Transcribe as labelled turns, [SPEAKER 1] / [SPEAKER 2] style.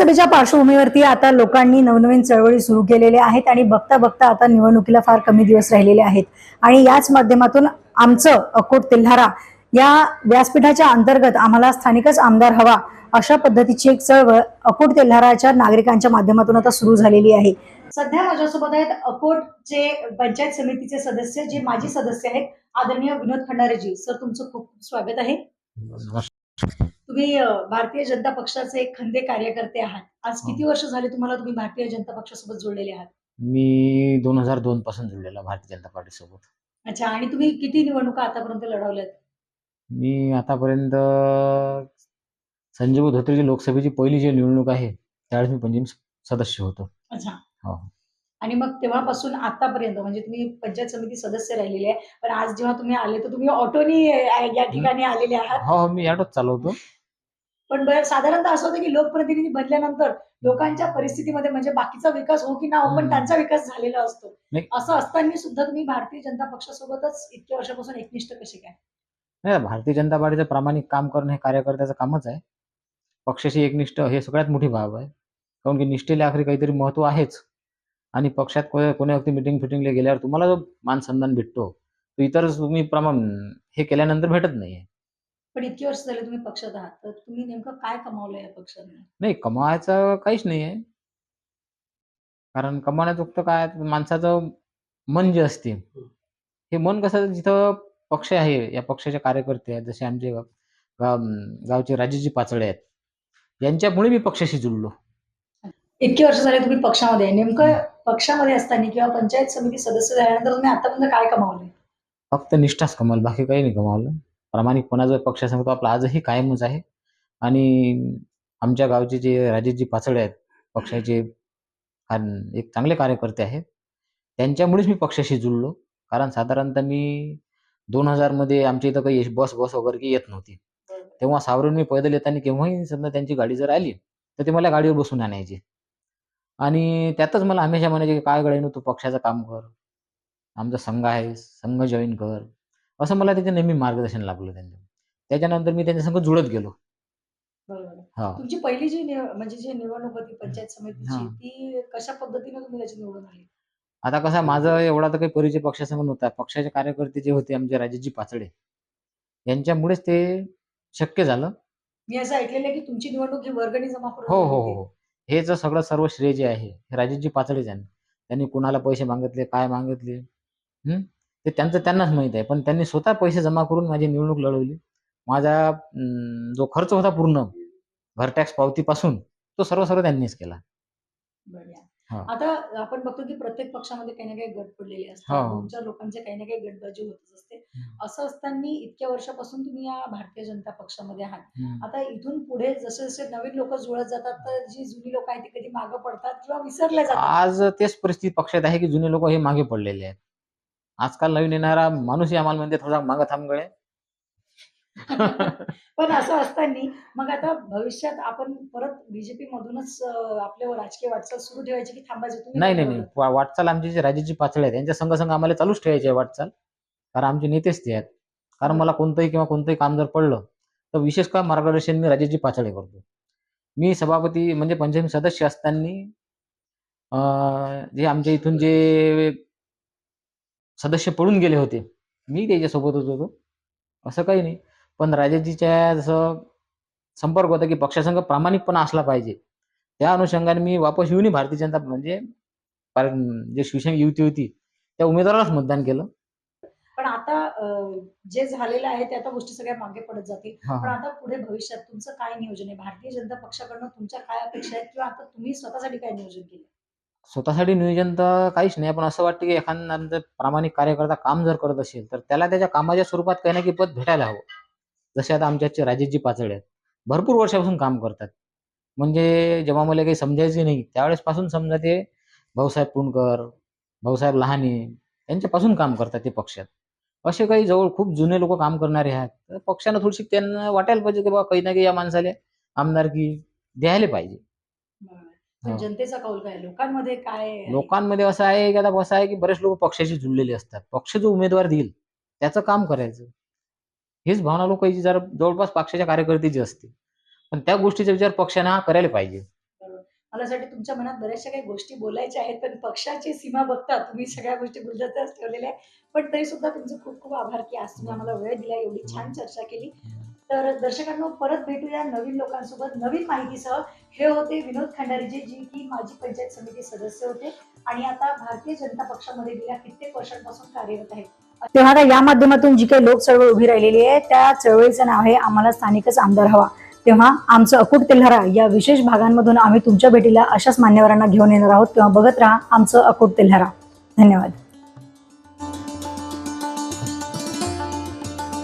[SPEAKER 1] विधानसभेच्या पार्श्वभूमीवरती आता लोकांनी नवनवीन चळवळी सुरू केलेल्या आहेत आणि बघता बघता आता निवडणुकीला फार कमी दिवस राहिलेले आहेत. आणि याच माध्यमातून आमचं अकोट तिल्हारा या व्यासपीठाच्या अंतर्गत आम्हाला स्थानिकच आमदार हवा अशा पद्धतीची एक चळवळ अकोट तेल्हाराच्या नागरिकांच्या माध्यमातून आता सुरू झालेली आहे. सध्या माझ्यासोबत आहेत अकोटचे पंचायत समितीचे सदस्य जे माजी सदस्य आहेत आदरणीय विनोद खंडारेजी. सर तुमचं खूप खूप स्वागत आहे. तुम्ही भारतीय जनता पक्षाचे एक खंदे कार्यकर्ते आहात. आज किती वर्ष झाले तुम्हाला तुम्ही भारतीय जनता पक्षासोबत जोडलेले आहात?
[SPEAKER 2] मी दोन हजार दोन पासून जुळलेला भारतीय जनता पार्टी सोबत
[SPEAKER 1] अच्छा आणि तुम्ही किती निवडणुका आतापर्यंत लढवल्यात?
[SPEAKER 2] मी आतापर्यंत संजय धोत्रेची लोकसभेची पहिली जी निवडणूक आहे त्यावेळेस मी पंचम सदस्य होतो.
[SPEAKER 1] अच्छा.
[SPEAKER 2] हो.
[SPEAKER 1] आणि मग तेव्हापासून आतापर्यंत म्हणजे तुम्ही पंचायत समिती सदस्य राहिलेले आहे पण आज जेव्हा तुम्ही आले तर तुम्ही ऑटोनी या ठिकाणी आलेले आहात?
[SPEAKER 2] हो हो मी ॲटोच चालवतो.
[SPEAKER 1] पण साधारणतः असं होतं की लोकप्रतिनिधी बनल्यानंतर लोकांच्या परिस्थितीमध्ये म्हणजे बाकीचा विकास हो की ना हो पण. त्यांचा विकास झालेला असतो. असं असताना सुद्धा तुम्ही भारतीय जनता पक्षासोबतच इतक्या वर्षापासून एकनिष्ठ कसे काय?
[SPEAKER 2] नाही भारतीय जनता पार्टीचं प्रामाणिक काम करणं हे कार्यकर्त्याचं कामच आहे. पक्षाशी एकनिष्ठ हे सगळ्यात मोठी बाब आहे. काऊन की निष्ठेला आखरी काहीतरी महत्त्व आहेच. आणि पक्षात कोण्या व्यक्ती मिटिंग फिटिंगला गेल्यावर तुम्हाला जो मान सन्मान भेटतो तो इतर तुम्ही प्रमाण हे केल्यानंतर भेटत नाही
[SPEAKER 1] पण इतकी वर्ष झाले तुम्ही पक्षात आहात तर तुम्ही नेमकं काय कमावलं या पक्षाने?
[SPEAKER 2] नाही कमावायचं काहीच नाही आहे कारण कमावण्याचं फक्त काय माणसाचं मन जे असते हे. मन कसं जिथं पक्ष आहे या पक्षाचे कार्यकर्ते आहेत जसे आमचे गाव गाव- गावचे राजेजी पाचळे आहेत यांच्यामुळे मी पक्षाशी जुळलो.
[SPEAKER 1] इतकी वर्ष झाले तुम्ही पक्षामध्ये नेमकं पक्षामध्ये असताना किंवा पंचायत समिती सदस्य झाल्यानंतर तुम्ही आतापर्यंत काय कमावले
[SPEAKER 2] फक्त निष्ठाच कमाल बाकी काही नाही कमावलं. प्रामाणिकपणा जो पक्ष सांगतो आपला आजही कायमच आहे. आणि आमच्या गावचे जे राजेशजी पाचळे आहेत पक्षाचे एक चांगले कार्यकर्ते आहेत. त्यांच्यामुळेच मी पक्षाशी जुळलो. कारण साधारणतः मी दोन हजारमध्ये आमच्या इथं काही बस बस वगैरे येत नव्हती. तेव्हा सावरून मी पैदल येताना केव्हाही समजा त्यांची गाडी जर आली तर ते मला गाडीवर बसून आणायचे. आणि त्यातच मला हमेशा म्हणायचे की काय गड्यानं तू पक्षाचं काम कर. आमचा संघ आहे संघ जॉईन कर. असं मला त्याचे नेहमी मार्गदर्शन लाभलं त्यांचं. त्याच्यानंतर मी त्यांच्या संघ जुळत गेलो. हा.
[SPEAKER 1] तुमची पहिली जी निव- म्हणजे जी निवडणूक होती पंचायत समितीची
[SPEAKER 2] हा.
[SPEAKER 1] ती कशा पद्धतीने तुम्ही त्याची निवडून आली?
[SPEAKER 2] आता कसं माझं एवढा तर काही परिचय पक्षासंग नव्हता. पक्षाचे कार्यकर्ते जे होते आमचे राजेशजी पाचडे यांच्यामुळेच ते शक्य झालं.
[SPEAKER 1] मी असं ऐकलेलं आहे की तुमची निवडणूक ही वर्गणी जमा करून
[SPEAKER 2] हो
[SPEAKER 1] झाली
[SPEAKER 2] हो
[SPEAKER 1] होती.
[SPEAKER 2] हो. हे जर सगळं सर्व श्रेय जे आहे हे राजेशजी पाचडेच त्यांनी कुणाला पैसे मागितले काय मागितले? हं? ते त्यांचं त्यांनाच माहीत आहे. पण त्यांनी स्वतः पैसे जमा करून माझी निवडणूक लढवली. माझा जो खर्च होता पूर्ण घर टॅक्स पावतीपासून तो सर्व सर्व त्यांनीच केला.
[SPEAKER 1] आता आपण बघतो की प्रत्येक पक्षामध्ये काही ना काही गट पडलेले असतात.
[SPEAKER 2] हो.
[SPEAKER 1] दोन चार लोकांचे काही ना काही गटबाजी होतच असते. असं असताना इतक्या वर्षापासून तुम्ही या भारतीय जनता पक्षामध्ये आहात. आता इथून पुढे जसे जसे नवीन लोक जुळत जातात तर जी जुनी लोक आहेत ती कधी मागं पडतात किंवा विसरल्या जातात?
[SPEAKER 2] आज तेच परिस्थिती पक्षात आहे की जुने लोक हे मागे पडलेले आहेत. आजकाल नवीन येणारा माणूसही आम्हाला म्हणते थोडा मागं थांब गळे.
[SPEAKER 1] पण असं असताना मग आता भविष्यात आपण परत बीजेपी मधूनच अं, आपल्या राजकीय वाटचाल सुरू ठेवायची की थांबायची? तुम्ही
[SPEAKER 2] नाही
[SPEAKER 1] काय
[SPEAKER 2] नाही. नाही? वा- वाटचाल आमची जे राजेशजी पाचळे आहेत त्यांच्या संघ संघ आम्हाला चालूच ठेवायची आहे वाटचाल. कारण आमचे नेतेच ते आहेत. कारण मला कोणतंही किंवा कोणतंही काम जर पडलं तर विशेष का मार्गदर्शन मी राजेशजी पाचळे करतो. मी सभापती म्हणजे पंचायत सदस्य असताना अं, जे आमच्या इथून जे सदस्य पळून गेले होते. मी त्याच्यासोबतच होतो. असं काही नाही. पण राजेशजीच्या जसं संपर्क होता की पक्षासंघ प्रामाणिकपणा असला पाहिजे. त्या अनुषंगाने मी वापस येऊनही भारतीय जनता म्हणजे जे शिवसेना युती होती त्या उमेदवारालाच मतदान केलं.
[SPEAKER 1] पण आता जे झालेलं आहे ते आता गोष्टी सगळ्या मागे पडत जातील. पण. आता पुढे भविष्यात तुमचं काय नियोजन आहे? भारतीय जनता पक्षाकडनं तुमच्या काय अपेक्षा आहेत? किंवा आता तुम्ही स्वतःसाठी काय नियोजन केलं?
[SPEAKER 2] स्वतःसाठी नियोजन तर काहीच नाही. पण असं वाटतं की एखादा जर प्रामाणिक कार्यकर्ता काम जर करत असेल तर त्याला त्याच्या कामाच्या स्वरूपात काही ना काही पद भेटायला हवं. जसे आता आमच्या राजेशजी पाचळे आहेत. भरपूर वर्षापासून काम करतात. म्हणजे जेव्हा मला काही समजायचे नाही त्यावेळेस पासून समजा ते भाऊसाहेब पुणकर भाऊसाहेब लहाने यांच्यापासून काम करतात ते पक्षात. असे काही जवळ खूप जुने लोक काम करणारे आहेत. तर पक्षानं थोडीशी त्यांना वाटायला पाहिजे की बाबा काही ना काही या माणसाला आमदारकी द्यायला पाहिजे.
[SPEAKER 1] पण
[SPEAKER 2] हो.
[SPEAKER 1] जनतेचा कौल काय लोकांमध्ये काय आहे?
[SPEAKER 2] लोकांमध्ये असं आहे की आता असं आहे की बरेच लोक पक्षाशी जुळलेले असतात. पक्ष जो उमेदवार देईल त्याचं काम करायचं. हीच भावना लोकांची जर जवळपास पक्षाच्या कार्यकर्त्याची असते पण त्या गोष्टीचा विचार पक्षाने हा करायला पाहिजे.
[SPEAKER 1] मला असं वाटतं तुमच्या मनात बऱ्याचशा काही गोष्टी बोलायच्या आहेत पण पक्षाची सीमा बघता तुम्ही सगळ्या गोष्टी गुलदस्त्याच ठेवलेल्या आहे पण तरी सुद्धा तुमचे खूप खूप आभार की आज तुम्ही आम्हाला वेळ दिला एवढी छान चर्चा केली. तर दर्शकांनो परत भेटूया नवीन लोकांसोबत नवीन माहितीसह. हे होते विनोद खंडारीजी जी की माजी पंचायत समिती सदस्य होते. आणि आता भारतीय जनता पक्षामध्ये गेल्या कित्येक वर्षांपासून कार्यरत आहेत. तेव्हा आता या माध्यमातून जी काही लोक चळवळ उभी राहिलेली आहे त्या चळवळीचं नाव आहे आम्हाला स्थानिकच आमदार हवा. तेव्हा आमचं अकुट तेल्हारा या विशेष भागांमधून आम्ही तुमच्या भेटीला अशाच मान्यवरांना घेऊन येणार आहोत. तेव्हा बघत राहा आमचं अकुट तेल्हारा. धन्यवाद.